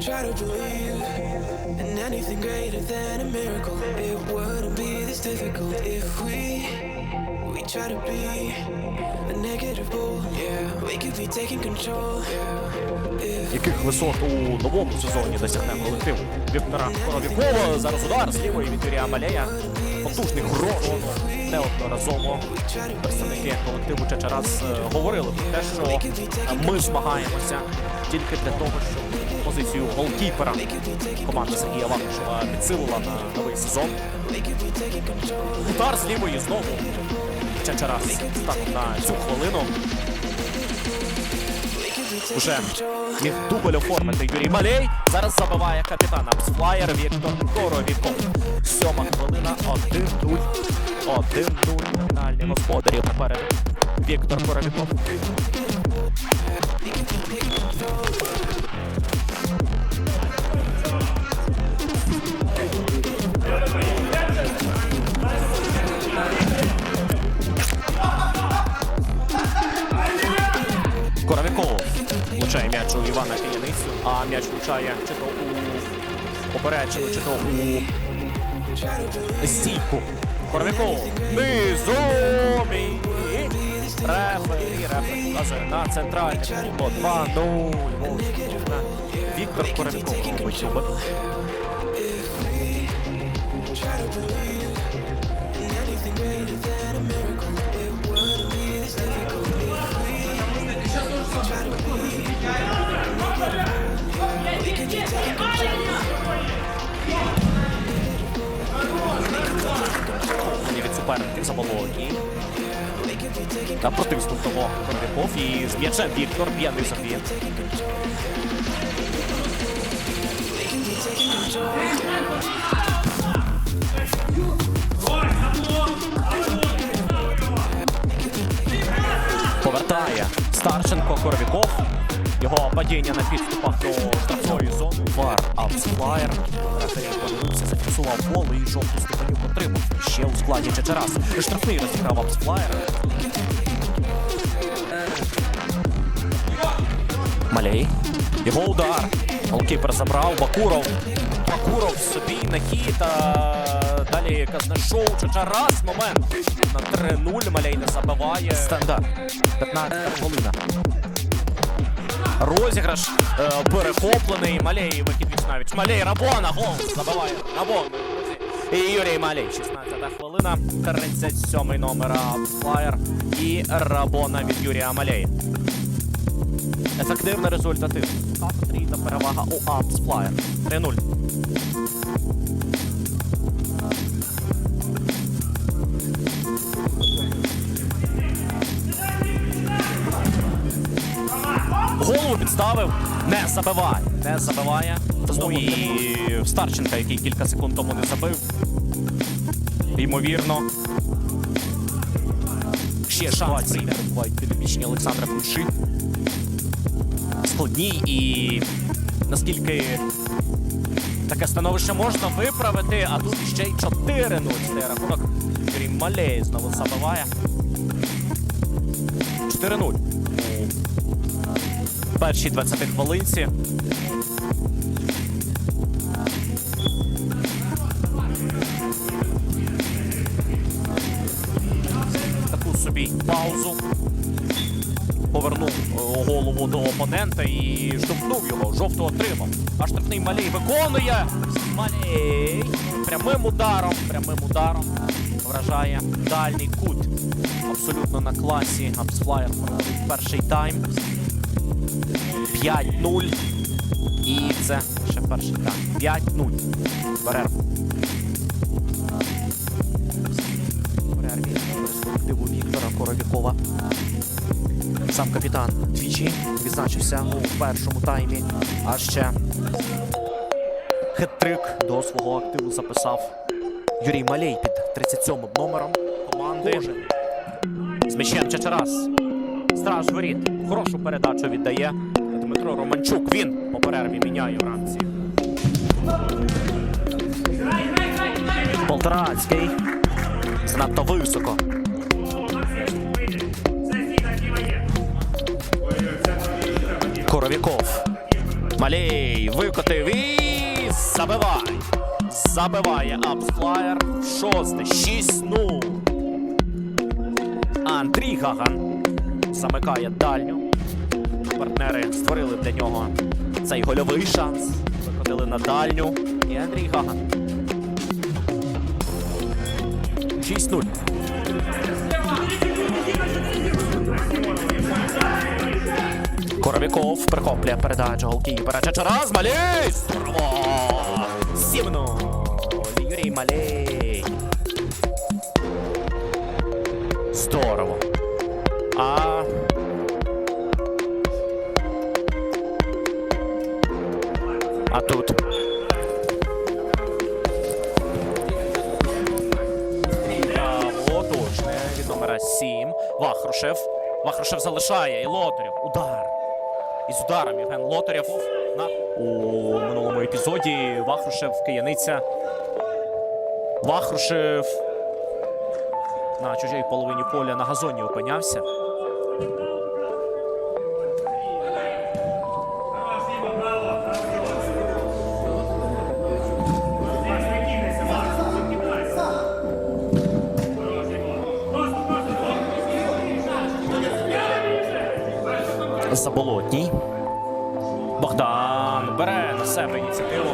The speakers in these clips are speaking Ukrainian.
Try to believe in anything greater than a miracle. It wouldn't be this difficult if we we try to be a negative bull. Yeah, we could be taking control. Яких висот у новому сезоні досягне колектив Віктора Коровікова. Зараз удар з лівої від Юрія Малея. Потужний грош. Неодноразово представники колективу Чечерас е, говорили про те, що ми змагаємося тільки для того, щоб позицію голкіпера команда Сергія Вакушева підсилила на новий сезон. Удар з лівої знову. Чечерас станом на цю хвилину. Уже міг дубль оформити Юрій Малей. Зараз забиває капітана Флаєр Віктор Коровіков. Сьома хвилина, 1-0. 1-0. Фінальні господарі попереду. Віктор. Коровіков стійку. Коровіков низом. І рефері, рефері вказує на центральний. Кут 2-0. Віктор Коровіков Та противступ того Коровіков і з м'ячем Віктор п'яний Софія. Повертає Старченко Коровіков. Його падіння на підступах до штрафної зони. Вар Апсфлаєр. Рефері подивився, зафіксував гол і жовту Степанюк отримав. Ще у складі Чечерас. Штрафний розіграв Апсфлаєр. Малей. Його удар. Голкіпер забрав. Бакуров. Бакуров собі на хід. а Далі Казнешоу. Чечерас. Момент. На 3-0. Малей не забиває. Стандарт. 15 хвилина. Розіграш е, перехоплений. Малей вихід віч навіть. Малей Рабона. Гол забиває. Рабон. Юрій Малей. 16 хвилина. 37 номер Флаєр. І Рабона від Юрія Малея. Ефективна результативна. Потрійна перевага у Апс Флаєр. 3-0. Голову підставив, не забиває. Не забиває. Ну і Старченка, який кілька секунд тому не забив. Ймовірно. Ще шанс прийде. Бувають підопічні Олександра Кульши. Складні і наскільки таке становище можна виправити, а тут ще й 4-0 стає рахунок. Юрій Малей знову забиває. 4-0 у першій 20 хвилинці. Голову до опонента і штовхнув його. Жовто отримав. А штрафний малій виконує. Малій прямим ударом, прямим ударом вражає дальній кут. Абсолютно на класі. Апсфлаєр перший тайм. 5-0. І це ще перший тайм. 5-0. Перерва. Перерві колективу Віктора Коровікова. Сам капітан двічі відзначився у першому таймі. А ще хет-трик до свого активу записав Юрій Малей під 37 номером команди. З м'ячем Чечерас. Страж воріт. Хорошу передачу віддає Дмитро Романчук. Він по перерві міняє вранці. Полторацький. Занадто високо. Малій викотив і забивай. Забиває апсфлаєр. Шосте. 6-0. Андрій Гаган замикає дальню. Партнери створили для нього цей гольовий шанс. Викотили на дальню. І Андрій Гаган. 6-0. Коровіков прихоплює передачу голкіпера Чечераз. Малій! Здорово! 7-0. Юрій Малій. Здорово. А А тут. Від номера 7. Вахрушев. Вахрушев залишає. І Лотарєв. Удар. Із ударом Євген Лотарєв. На... У минулому епізоді Вахрушев Кияниця. Вахрушев на чужій половині поля на газоні опинявся. Заболотній. Богдан бере на себе ініціативу.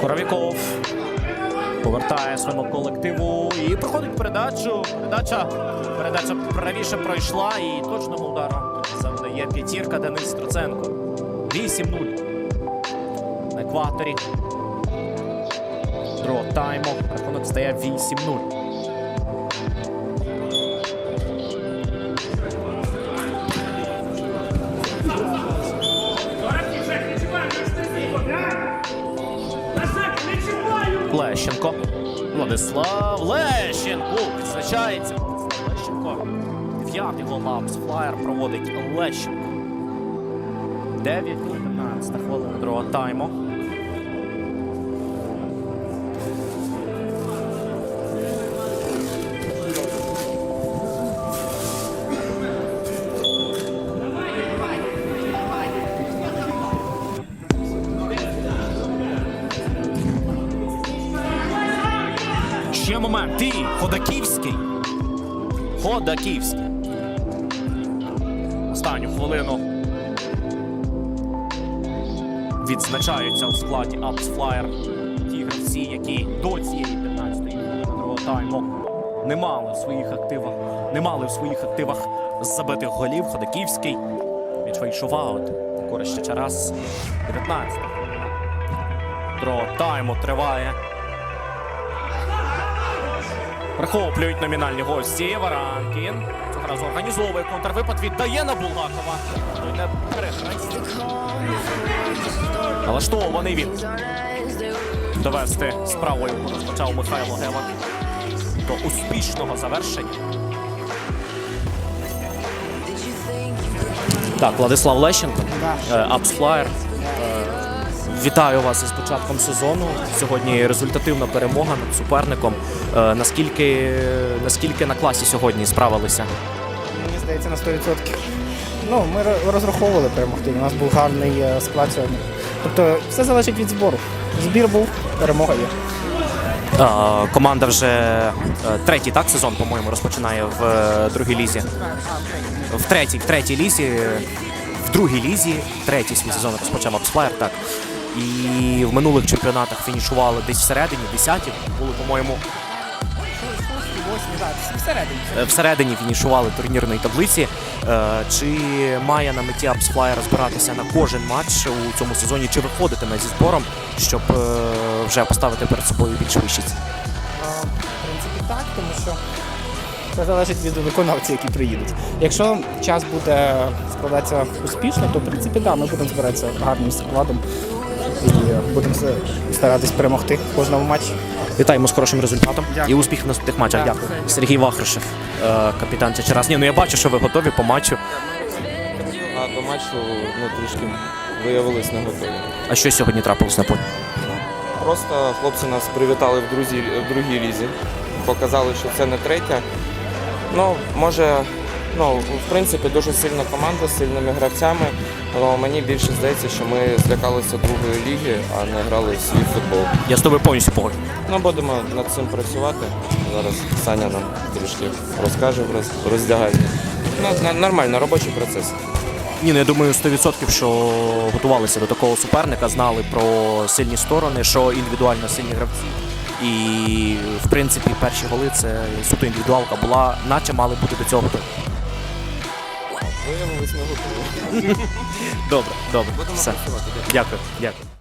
Коровіков повертає своєму колективу і проходить передачу. Передача, передача правіше пройшла і точним ударом завдає п'ятірка Денис Троценко. 8-0 на екваторі. Другого тайму. Рахунок стає 8-0. Лещенко. Владислав Лещенко відзначається. Лещенко. Дев'ятий гол Лапс Флаєр проводить Лещенко. 9 15 хвилина другого тайму. Ходаківський. Ходаківський. Останню хвилину. Відзначаються у складі Flyer. Ті гравці, які до цієї 15-ї хвилини другого тайму не мали в своїх активах, не мали в своїх активах забитих голів. Ходаківський відвийшов аут. Користь ще раз. 19 Другого тайму триває. Прихоплюють номінальні гості. Варанкін. Разу організовує контрвипад. Віддає на Булгакова. Той не. Налаштований він. Довести справою розпочав Михайло Гева до успішного завершення. Так, Владислав Лещенко, Апсфлаєр. Вітаю вас із початком сезону. Сьогодні результативна перемога над суперником. Е, Наскільки, наскільки на класі сьогодні справилися? Мені здається, на 100%. Ну, ми розраховували перемогти. У нас був гарний е, склад сьогодні. Тобто все залежить від збору. Збір був, перемога є. Е, Команда вже третій так сезон, по-моєму, розпочинає в другій лізі. В третій, в третій лізі, в другій лізі, третій свій сезон розпочав Апсфлаєр, так. І в минулих чемпіонатах фінішували десь всередині, десяті. Були, по-моєму, Всередині. Е, всередині фінішували турнірної таблиці. Е, Чи має на меті Апсфлай розбиратися на кожен матч у цьому сезоні, чи виходитиме зі збором, щоб е, вже поставити перед собою більш вищі? В принципі, так, тому що це залежить від виконавців, які приїдуть. Якщо час буде складатися успішно, то в принципі да, ми будемо збиратися гарним складом і е, будемо старатись перемогти в кожному матчі. Вітаємо з хорошим результатом Дякую. і успіхів в наступних матчах. Дякую. Дякую. Сергій Вахрушев, е, капітан Чечераз. Ні, ну я бачу, що ви готові по матчу. А до матчу ну, трішки виявились не готові. А що сьогодні трапилось на полі? просто хлопці нас привітали в, друзі, в другій лізі. Показали, що це не третя. Ну, може, ну, в принципі, дуже сильна команда з сильними гравцями. Але мені більше здається, що ми злякалися другої ліги, а не грали в свій футбол. Я з тобою повністю погоджуюсь. Ну, будемо над цим працювати. Зараз Саня нам трішки розкаже в роз- роздягальні. Ну, нормально, робочий процес. Ні, ну я думаю, 100% що готувалися до такого суперника, знали про сильні сторони, що індивідуально сильні гравці. І в принципі перші голи це суто індивідуалка була, наче мали бути до цього готові. Виявилось не готово. Добре, добре. Будемо Все. працювати. Дякую, дякую.